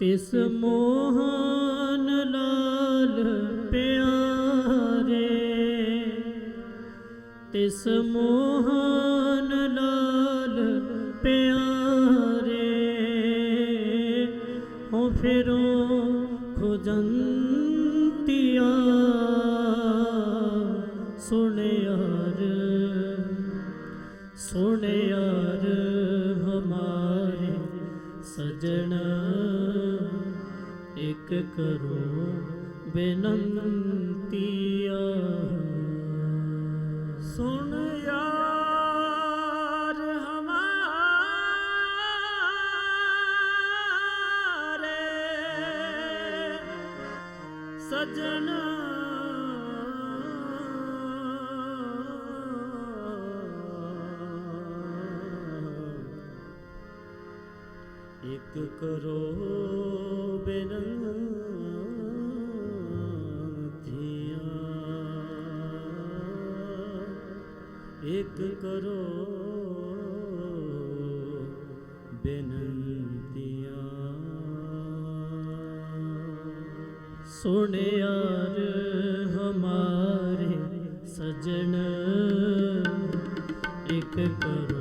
ਤਿਸ ਮੋਹਨ ਲਾਲ ਤਿਸ ਮੋਹਨ ਲਾਲ ਪਿਆਰੇ ਹੋ ਫਿਰੋ ਖੁਜੰਤਿਆ ਸੁਣਿਆਰ ਸੁਣਿਆਰ। ਸਜਣਾ ਇੱਕ ਕਰੋ ਬੇਨੰਤੀਆ ਸੁਣ ਯਾਰ ਹਮਾਰੇ ਸਜਣਾ ਕਰੋ ਬਿਨੰਤੀਆਂ ਇੱਕ ਕਰੋ ਬਿਨੰਤੀਆਂ। ਸੁਣਿਆਰ ਹਮਾਰੇ ਸਜਣ। ਇੱਕ ਕਰੋ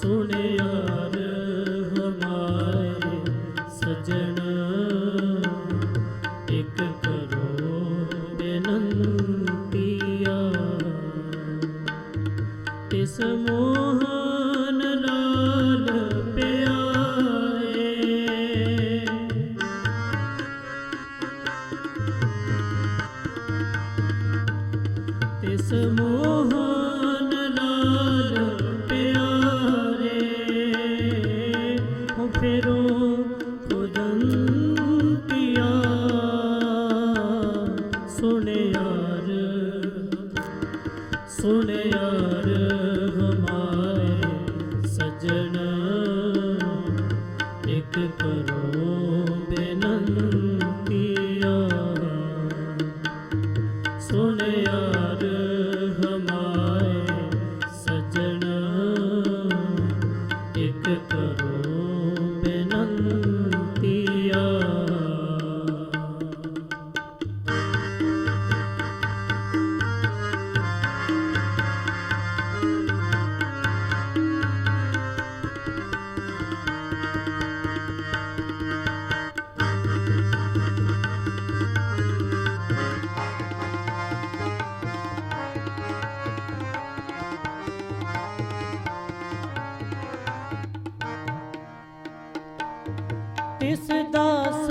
ਸੁਣਿਆਰ ਹਮਾਰੇ ਇੱਕ ਕਰੋ ਬੇਨੰਤੀਆ ਇਸ ਦਾਸ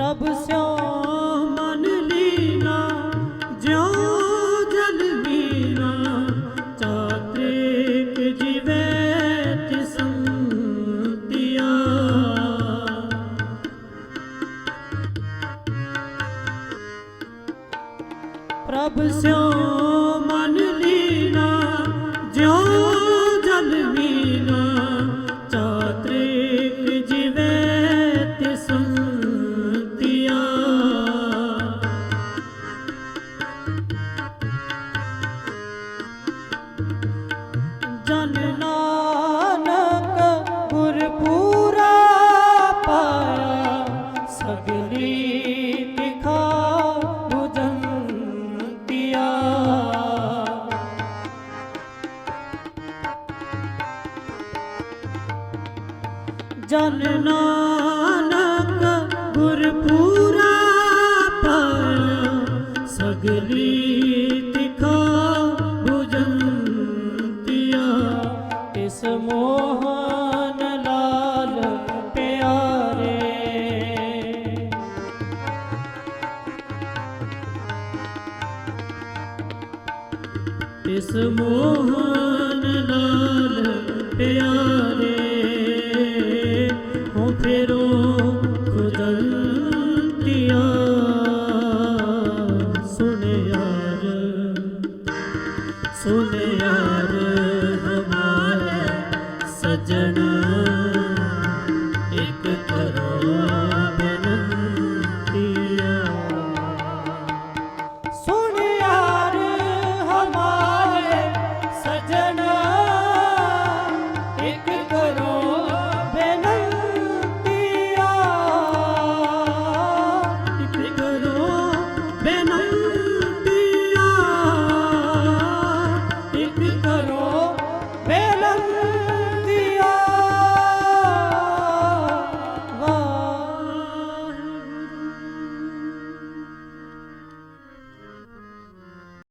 proporciona. ਜਨ ਨਾਨਕ ਗੁਰਪੂਰਾ ਪਾਇਆ ਸਗਲੀ ਦਿਖਾ ਬੁਝੰਤਿਆ ਜਨ ਨਾਨਕ ਇਸ ਮੋਹਨ ਲਾਲ ਪਿਆਰੇ ਹੋ ਫੇਰੋ ਖੁਦੰਤਿਆ ਸੁਣ ਯਾਰ ਸੁਣ ਯਾਰ